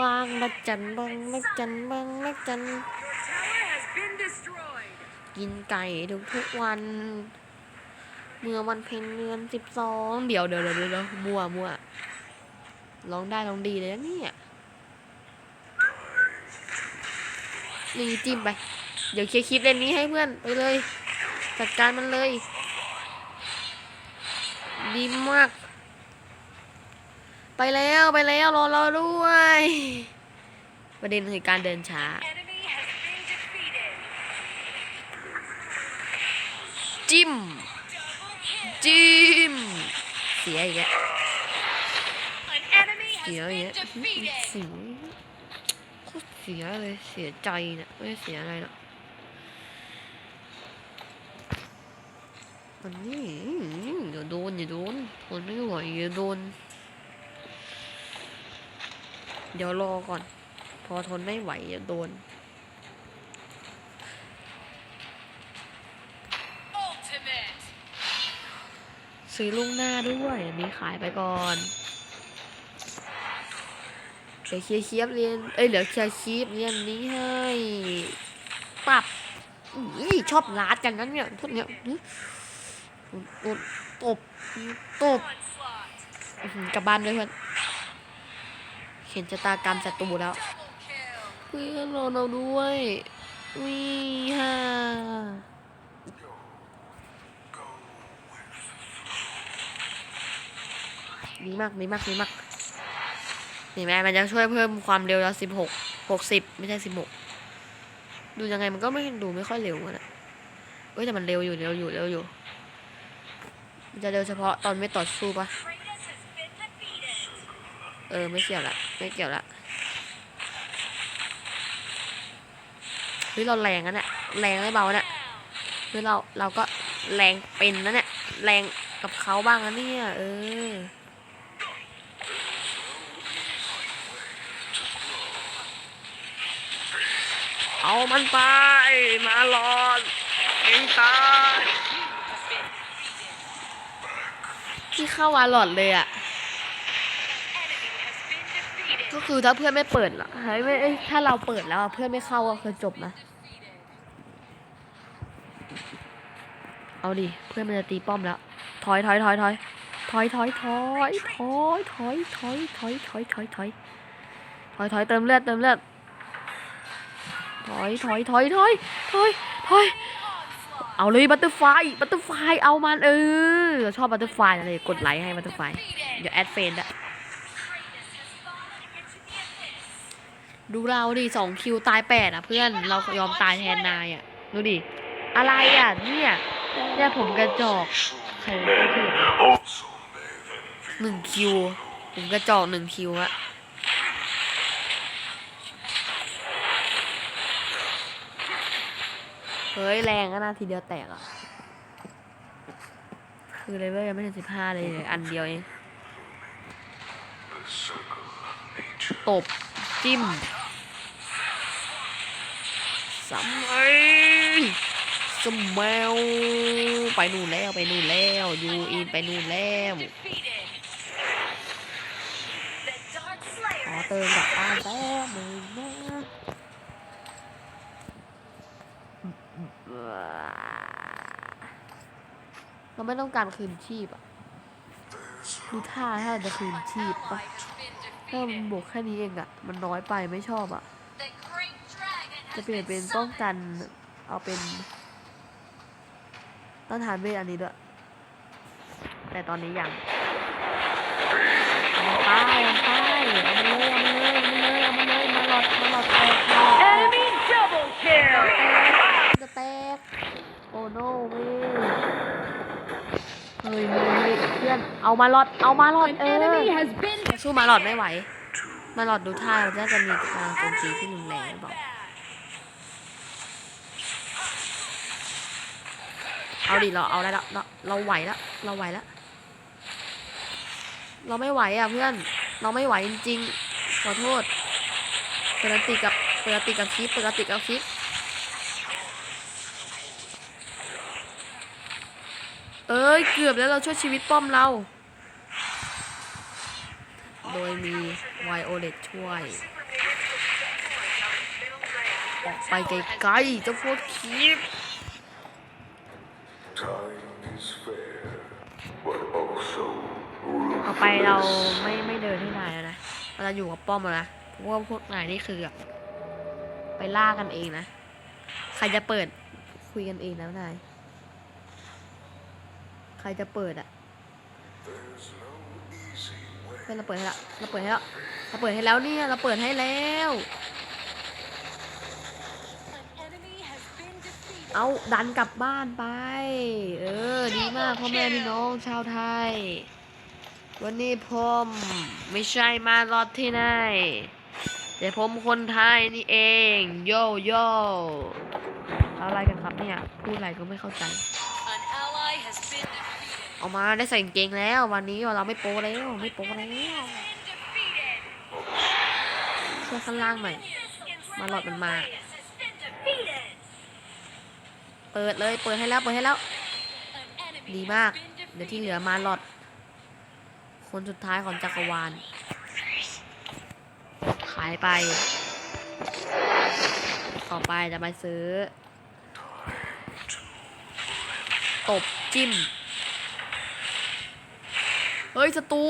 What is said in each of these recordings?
บางละจันบางละจันบางละจันกินไก่ทุกทุกวัน เมื่อวันเพ็ญเดือนสิบสองเดี๋ยวเดี๋ยวเดี๋ยวเดี๋ยวมั่วมั่วร้องได้ร้องดีเลยนะเนี่ยนี่จิ้มไป เดี๋ยวเคลียร์คลิปเล่นนี้ให้เพื่อนไปเลย จัดการมันเลย ดีมาก ไปแล้วไปแล้วรอเราด้วย ประเด็นคือการเดินช้าจิ้มจิ้มเสียอีกแล้วเสียอีกแล้วเสียโคตรเสียเลยเสียใจเนี่ยไม่เสียอะไรหรอกมันนี่เดี๋ยวโดนอย่าโดนทนไม่ไหวอย่าโดน เดี๋ยวรอก่อน พอทนไม่ไหวอย่าโดน Ultimate. ซื้อล่วงหน้าด้วย อันนี้ขายไปก่อนเดี๋ยวเคลียร์คลิปเรียน เอ้ยเดี๋ยวเคลียร์คลิปเรียนนี้ให้ปรับอุ้ยชอบลาดกันนั้นเนี่ยพวกเนี้ยอื้อตบตบตบ Onslaught. อื้อหือกลับบ้านด้วยเพื่อนเห็นชะตากรรมศัตรูแล้วเพื่อนรอเราด้วยวิฮ่าดีมากดีมากดีมากเห็นไหมมันจะช่วยเพิ่มความเร็วเราสิบหกหกสิบไม่ใช่สิบหกดูยังไงมันก็ไม่ดูไม่ค่อยเร็วนะเอ้ยแต่มันเร็วอยู่เร็วอยู่เร็วอยู่ มันจะเร็วเฉพาะตอนไม่ต่อสู้ปะ เออไม่เกี่ยวละไม่เกี่ยวละเฮ้ยเราแรงนะเนี่ยแรงไม่เบาเนี่ยเฮ้ยเราเราก็แรงเป็นนะเนี่ยแรงกับเขาบ้างนะเนี่ยเออเอามันไปมาหลอดยิงตายที่เข้าวาหลอดเลยอะ ก็คือถ้าเพื่อนไม่เปิดล่ะเฮ้ยไม่ถ้าเราเปิดแล้วเพื่อนไม่เข้าก็คือจบนะ เอาดิ เพื่อนมันจะตีป้อมแล้ว ถอยถอยถอยถอยถอยถอยถอยถอยถอยถอยถอยถอยถอยถอยถอยถอยเติมเลือดเติมเลือดถอยถอยถอยถอยถอยถอยเอาเลยบัตเตอร์ไฟบัตเตอร์ไฟเอามันเออเราชอบบัตเตอร์ไฟเลยกดไลค์ให้บัตเตอร์ไฟเดี๋ยวแอดเฟนอะ ดูเราดิสองคิวตายแปดอะเพื่อนเรายอมตายแทนนายอะดูดิอะไรอะเนี่ยเนี่ยผมกระจอกใครก็ถือหนึ่งคิวผมกระจอกหนึ่งคิวอะเฮ้ยแรงก็นาทีเดียวแตกอะคือเลเวลยังไม่ถึงสิบห้าเลยอันเดียวเองตบ จิ้มสัมไอสมแมวไปนู่นแล้วไปนู่นแล้วยูอินไปนู่นแล้วขอเติมกับบ้านแป๊บนึงนะเราไม่ต้องการคืนชีพอะดูท่าถ้าจะคืนชีพปะ ถ้ามันบวกแค่นี้เองอะมันน้อยไปไม่ชอบอะจะเปลี่ยนเป็นป้องกันเอาเป็นต้นทานเวทอันนี้ด้วย แต่ตอนนี้ยังเอาไปเอาไปเอามเลยเอมาเลยเอามาเลยเอามาเลยมาหลอดมาหลอดแตกมาหลอดแตก Enemy double kill. จะแตกโอ้โนเว้ยเฮ้ยเฮ้ยเฮ้ยเพื่อน เอามาหลอด เอามาหลอดเออ Enemy has been สู้มาหลอดไม่ไหว มาหลอดดูท่ามันน่าจะมีทางโจมตีที่รุนแรงหรือเปล่าเอาดิเราเอาได้แล้วเราเราไหวแล้วเราไหวแล้วเราไม่ไหวอะเพื่อน เราไม่ไหวจริงๆขอโทษเปิดอันติกับเปิดอันติกับคลิปเปิดอันติกับคลิป เอ้ย เกือบแล้วเราช่วยชีวิตป้อมเรา โดยมีไวโอเลตช่วย ออกไปไกลๆเจ้าพวกคีบ Time is fair, but also ต่อไปเราไม่ไม่เดินให้นายแล้วนะ เราจะอยู่กับป้อมแล้วนะเพราะว่าพวกนายนี่คือแบบไปล่ากันเองนะ ใครจะเปิดคุยกันเองแล้วนาย ใครจะเปิดอะ there's no easy way. เพื่อนเราเปิดให้แล้วเราเปิดให้แล้วเราเปิดให้แล้วเนี่ยเราเปิดให้แล้ว An enemy has been defeated. เอาดันกลับบ้านไป เออ ดีมากพ่อแม่พี่น้องชาวไทย วันนี้ผมไม่ใช่มารอดที่ไหนแต่ผมคนไทยนี่เอง โยโย่อะไรกันครับเนี่ย พูดอะไรก็ไม่เข้าใจ เอามาได้ใส่เกงแล้ว วันนี้เราไม่โปแล้วไม่โปแล้วช่วยข้างล่างหน่อยมาหลอดมันมา เปิดเลยเปิดให้แล้วเปิดให้แล้ว ดีมาก เดี๋ยวที่เหลือมาหลอด คนสุดท้ายของจักรวาลขายไป ต่อไปจะไปซื้อ ตบจิ้ม ฮ้ยศัตรู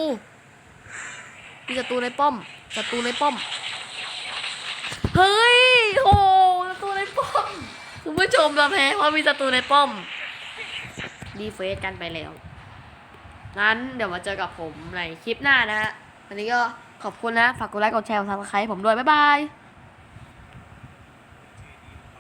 มีศัตรูในป้อมศัตรูในป้อม เฮ้ยโหศัตรูในป้อมคุณผู้ชมเราแพ้เพราะมีศัตรูในป้อมดีเฟสกันไปแล้วงั้นเดี๋ยวมาเจอกับผมในคลิปหน้านะฮะวันนี้ก็ขอบคุณนะ ฝากกดไลค์กดแชร์กดซับสไครต์ผมด้วย บ๊ายบาย